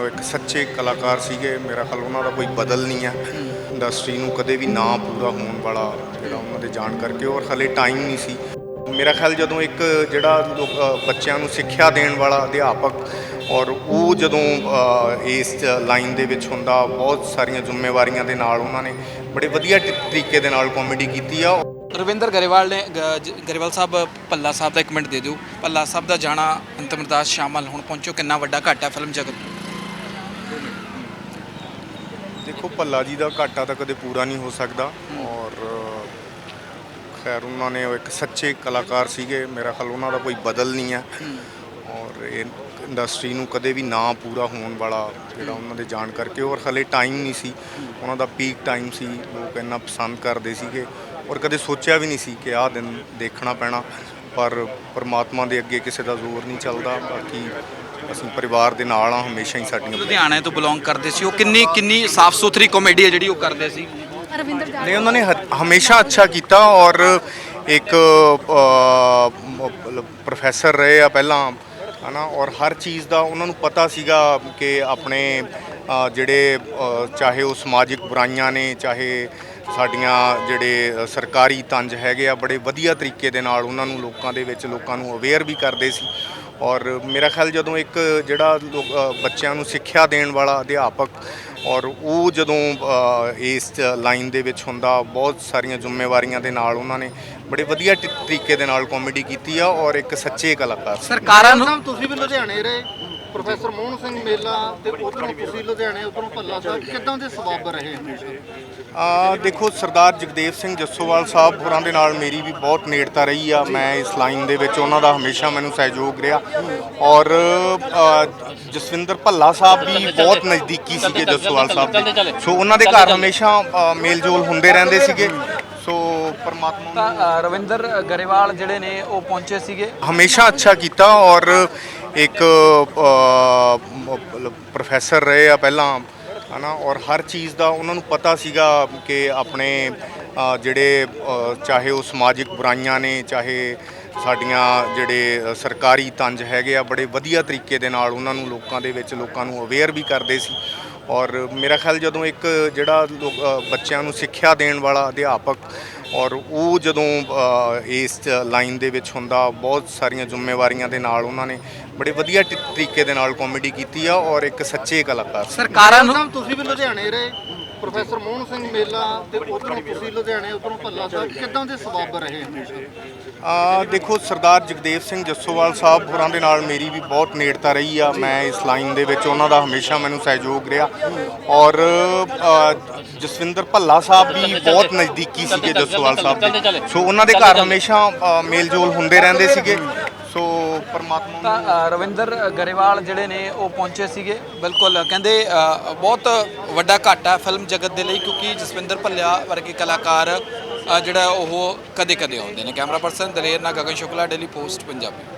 ਉਹ ਇੱਕ ਸੱਚੇ ਕਲਾਕਾਰ ਸੀਗੇ, ਮੇਰਾ ਖਿਆਲ ਉਹਨਾਂ ਦਾ ਕੋਈ ਬਦਲ ਨਹੀਂ ਹੈ ਇੰਡਸਟਰੀ ਨੂੰ ਕਦੇ ਵੀ ਨਾ ਪੂਰਾ ਹੋਣ ਵਾਲਾ ਜਿਹੜਾ ਉਹਨਾਂ ਦੇ ਜਾਣ ਕਰਕੇ, ਔਰ ਹਲੇ ਟਾਈਮ ਨਹੀਂ ਸੀ। ਮੇਰਾ ਖਿਆਲ ਜਦੋਂ ਇੱਕ ਜਿਹੜਾ ਬੱਚਿਆਂ ਨੂੰ ਸਿੱਖਿਆ ਦੇਣ ਵਾਲਾ ਅਧਿਆਪਕ, ਔਰ ਉਹ ਜਦੋਂ ਇਸ ਲਾਈਨ ਦੇ ਵਿੱਚ ਹੁੰਦਾ, ਬਹੁਤ ਸਾਰੀਆਂ ਜ਼ਿੰਮੇਵਾਰੀਆਂ ਦੇ ਨਾਲ ਉਹਨਾਂ ਨੇ ਬੜੇ ਵਧੀਆ ਟ- ਤਰੀਕੇ ਦੇ ਨਾਲ ਕਾਮੇਡੀ ਕੀਤੀ ਆ। ਰਵਿੰਦਰ ਗਰੇਵਾਲ ਨੇ ਗਰੇਵਾਲ ਸਾਹਿਬ, ਭੱਲਾ ਸਾਹਿਬ ਦਾ ਇੱਕ ਮਿੰਟ ਦੇ ਦਿਓ। ਭੱਲਾ ਸਾਹਿਬ ਦਾ ਜਾਣਾ ਅੰਤਮ ਅਰਦਾਸ ਸ਼ਾਮਲ ਹੁਣ ਪਹੁੰਚੋ, ਕਿੰਨਾ ਵੱਡਾ ਘਾਟਾ ਫਿਲਮ ਜਗਤ ਦੇਖੋ ਭੱਲਾ ਜੀ ਦਾ ਘਾਟਾ ਤਾਂ ਕਦੇ ਪੂਰਾ ਨਹੀਂ ਹੋ ਸਕਦਾ ਔਰ ਖੈਰ ਉਹਨਾਂ ਨੇ ਇੱਕ ਸੱਚੇ ਕਲਾਕਾਰ ਸੀਗੇ। ਮੇਰਾ ਖਿਆਲ ਉਹਨਾਂ ਦਾ ਕੋਈ ਬਦਲ ਨਹੀਂ ਹੈ। ਔਰ ਇਹ ਇੰਡਸਟਰੀ ਨੂੰ ਕਦੇ ਵੀ ਨਾ ਪੂਰਾ ਹੋਣ ਵਾਲਾ ਜਿਹੜਾ ਉਹਨਾਂ ਦੇ ਜਾਣ ਕਰਕੇ ਔਰ ਹਲੇ ਟਾਈਮ ਨਹੀਂ ਸੀ। ਉਹਨਾਂ ਦਾ ਪੀਕ ਟਾਈਮ ਸੀ। ਲੋਕ ਇੰਨਾ ਪਸੰਦ ਕਰਦੇ ਸੀਗੇ। ਔਰ ਕਦੇ ਸੋਚਿਆ ਵੀ ਨਹੀਂ ਸੀ ਕਿ ਆਹ ਦਿਨ ਦੇਖਣਾ ਪੈਣਾ। ਪਰ ਪਰਮਾਤਮਾ ਦੇ ਅੱਗੇ ਕਿਸੇ ਦਾ ਜ਼ੋਰ ਨਹੀਂ ਚੱਲਦਾ। ਬਾਕੀ ਅਸੀਂ ਪਰਿਵਾਰ ਦੇ ਨਾਲ ਆ ਹਮੇਸ਼ਾ ਹੀ ਸਾਡੀਆਂ ਲੁਧਿਆਣੇ ਤੋਂ ਬਿਲੋਂਗ ਕਰਦੇ ਸੀ। ਉਹ ਕਿੰਨੀ ਕਿੰਨੀ ਸਾਫ਼ ਸੁਥਰੀ ਕਾਮੇਡੀ ਹੈ ਜਿਹੜੀ ਉਹ ਕਰਦੇ ਸੀ? ਰਵਿੰਦਰ ਜਾਟ ਨਹੀਂ ਉਹਨਾਂ ਨੇ ਹ- ਹਮੇਸ਼ਾ ਅੱਛਾ ਕੀਤਾ ਔਰ ਇੱਕ ਪ੍ਰੋਫੈਸਰ ਰਹੇ ਆ ਪਹਿਲਾਂ ਹਨਾ ਔਰ ਹਰ ਚੀਜ਼ ਦਾ ਉਹਨਾਂ ਨੂੰ ਪਤਾ ਸੀਗਾ ਕਿ ਆਪਣੇ ਅ, ਜਿਹੜੇ ਅ, ਚਾਹੇ ਉਹ ਸਮਾਜਿਕ ਬੁਰਾਈਆਂ ਨੇ ਚਾਹੇ ਸਾਡੀਆਂ ਜਿਹੜੇ ਸਰਕਾਰੀ ਤੰਜ ਹੈਗੇ ਆ ਬੜੇ ਵਧੀਆ ਤਰੀਕੇ ਦੇ ਨਾਲ ਉਹਨਾਂ ਨੂੰ ਲੋਕਾਂ ਦੇ ਵਿੱਚ ਲੋਕਾਂ ਨੂੰ ਅਵੇਅਰ ਵੀ ਕਰਦੇ ਸੀ। ਔਰ ਮੇਰਾ ਖਿਆਲ ਜਦੋਂ ਇੱਕ ਜਿਹੜਾ ਬੱਚਿਆਂ ਨੂੰ ਸਿੱਖਿਆ ਦੇਣ ਵਾਲਾ ਅਧਿਆਪਕ ਔਰ ਉਹ ਜਦੋਂ ਇਸ ਲਾਈਨ ਦੇ ਵਿੱਚ ਹੁੰਦਾ ਬਹੁਤ ਸਾਰੀਆਂ ਜ਼ਿੰਮੇਵਾਰੀਆਂ ਦੇ ਨਾਲ ਉਹਨਾਂ ਨੇ ਬੜੇ ਵਧੀਆ ਟ- ਤਰੀਕੇ ਦੇ ਨਾਲ ਕਾਮੇਡੀ ਕੀਤੀ ਆ ਔਰ ਇੱਕ ਸੱਚੇ ਕਲਾਕਾਰ ਸਰਕਾਰਾਂ ਨੂੰ ਤੁਸੀਂ ਵੀ ਲੁਧਿਆਣੇ ਰਹੇ। ਪ੍ਰੋਫੈਸਰ ਮੋਹਨ ਸਿੰਘ ਮੇਲਾ ਤੇ ਉਧਰੋਂ ਤੁਸੀਂ ਲੁਧਿਆਣੇ ਉਧਰੋਂ ਭੱਲਾ ਸਾਹਿਬ ਕਿੱਦਾਂ ਦੇ ਸਬੱਬ ਰਹੇ ਹਮੇਸ਼ਾ ਆ ਦੇਖੋ ਸਰਦਾਰ ਜਗਦੇਵ ਸਿੰਘ ਜੱਸੋਵਾਲ ਸਾਹਿਬ ਹੋਰਾਂ ਦੇ ਨਾਲ ਮੇਰੀ ਵੀ ਬਹੁਤ ਨੇੜਤਾ ਰਹੀ ਆ। ਮੈਂ ਇਸ ਲਾਈਨ ਦੇ ਵਿੱਚ ਉਹਨਾਂ ਦਾ ਹਮੇਸ਼ਾ ਮੈਨੂੰ ਸਹਿਯੋਗ ਰਿਹਾ। ਔਰ ਜਸਵਿੰਦਰ ਭੱਲਾ ਸਾਹਿਬ ਵੀ ਬਹੁਤ ਨਜ਼ਦੀਕੀ ਸੀਗੇ ਜੱਸੋਵਾਲ ਸਾਹਿਬ ਦੇ। ਸੋ ਉਹਨਾਂ ਦੇ ਘਰ ਹਮੇਸ਼ਾ ਮੇਲ-ਜੋਲ ਹੁੰਦੇ ਰਹਿੰਦੇ ਸੀਗੇ। ਸੋ ਪਰਮਾਤਮਾ ਤਾਂ ਰਵਿੰਦਰ ਗਰੇਵਾਲ ਜਿਹੜੇ ਨੇ ਉਹ ਪਹੁੰਚੇ ਸੀਗੇ? ਹਮੇਸ਼ਾ ਅੱਛਾ ਕੀਤਾ ਔਰ ਇੱਕ ਪ੍ਰੋਫੈਸਰ ਰਹੇ ਆ ਪਹਿਲਾਂ ਹਨਾ ਔਰ ਹਰ ਚੀਜ਼ ਦਾ ਉਹਨਾਂ ਨੂੰ ਪਤਾ ਸੀਗਾ ਕਿ ਆਪਣੇ ਜਿਹੜੇ ਚਾਹੇ ਉਹ ਸਮਾਜਿਕ ਬੁਰਾਈਆਂ ਨੇ ਚਾਹੇ ਸਾਡੀਆਂ ਜਿਹੜੇ ਸਰਕਾਰੀ ਤੰਜ ਹੈਗੇ ਆ ਬੜੇ ਵਧੀਆ ਤਰੀਕੇ ਦੇ ਨਾਲ ਉਹਨਾਂ ਨੂੰ ਲੋਕਾਂ ਦੇ ਵਿੱਚ ਲੋਕਾਂ ਨੂੰ ਅਵੇਅਰ ਵੀ ਕਰਦੇ ਸੀ। ਔਰ ਮੇਰਾ ਖਿਆਲ ਜਦੋਂ ਇੱਕ ਜਿਹੜਾ ਬੱਚਿਆਂ ਨੂੰ ਸਿੱਖਿਆ ਦੇਣ ਵਾਲਾ ਅਧਿਆਪਕ ਔਰ ਉਹ ਜਦੋਂ ਇਸ ਲਾਈਨ ਦੇ ਵਿੱਚ ਹੁੰਦਾ ਬਹੁਤ ਸਾਰੀਆਂ ਜ਼ਿੰਮੇਵਾਰੀਆਂ ਦੇ ਨਾਲ ਉਹਨਾਂ ਨੇ ਬੜੇ ਵਧੀਆ ਤਰੀਕੇ ਦੇ ਨਾਲ ਕਾਮੇਡੀ ਕੀਤੀ ਆ ਔਰ ਇੱਕ ਸੱਚੇ ਕਲਾਕਾਰ ਸਰਕਾਰਾਂ ਨੂੰ ਤੁਸੀਂ ਵੀ ਲੁਧਿਆਣੇ ਰਹੇ। ਪ੍ਰੋਫੈਸਰ ਮੋਹਨ ਸਿੰਘ ਮੇਲਾ ਤੇ ਉਧਰੋਂ ਤੁਸੀਂ ਲੁਧਿਆਣੇ ਉਧਰੋਂ ਭੱਲਾ ਸਾਹਿਬ ਕਿੱਦਾਂ ਦੇ ਸਬੱਬ ਰਹੇ ਆ ਦੇਖੋ ਸਰਦਾਰ ਜਗਦੇਵ ਸਿੰਘ ਜੱਸੋਵਾਲ ਸਾਹਿਬ ਹੋਰਾਂ ਦੇ ਨਾਲ ਮੇਰੀ ਵੀ ਬਹੁਤ ਨੇੜਤਾ ਰਹੀ ਆ। ਮੈਂ ਇਸ ਲਾਈਨ ਦੇ ਵਿੱਚ ਉਹਨਾਂ ਦਾ ਹਮੇਸ਼ਾ ਮੈਨੂੰ ਸਹਿਯੋਗ ਰਿਹਾ। ਔਰ ਜਸਵਿੰਦਰ ਭੱਲਾ ਸਾਹਿਬ ਵੀ ਬਹੁਤ ਨਜ਼ਦੀਕੀ ਸੀਗੇ ਜੱਸੋਵਾਲ ਸਾਹਿਬ ਦੇ। ਸੋ ਉਹਨਾਂ ਦੇ ਘਰ ਹਮੇਸ਼ਾ ਅ, ਮੇਲ-ਜੋਲ ਹੁੰਦੇ ਰਹਿੰਦੇ ਸੀਗੇ। ਸੋ ਪਰਮਾਤਮਾ ਤਾਂ ਅ, ਰਵਿੰਦਰ ਗਰੇਵਾਲ ਜਿਹੜੇ ਨੇ ਉਹ ਪਹੁੰਚੇ ਸੀਗੇ। ਬਿਲਕੁਲ ਕਹਿੰਦੇ ਅ, ਬਹੁਤ ਵੱਡਾ ਘਾਟਾ ਫਿਲਮ ਜਗਤ ਦੇ ਲਈ ਕਿਉਂਕਿ ਜਸਵਿੰਦਰ ਭੱਲਿਆ ਵਰਗੇ ਕਲਾਕਾਰ ਅ, ਜਿਹੜਾ ਉਹ ਕਦੇ ਕਦੇ ਆਉਂਦੇ ਨੇ। ਕੈਮਰਾ ਪਰਸਨ ਦਲੇਰ ਨਾਲ ਗਗਨ ਸ਼ੁਕਲਾ ਡੇਲੀ ਪੋਸਟ ਪੰਜਾਬੀ।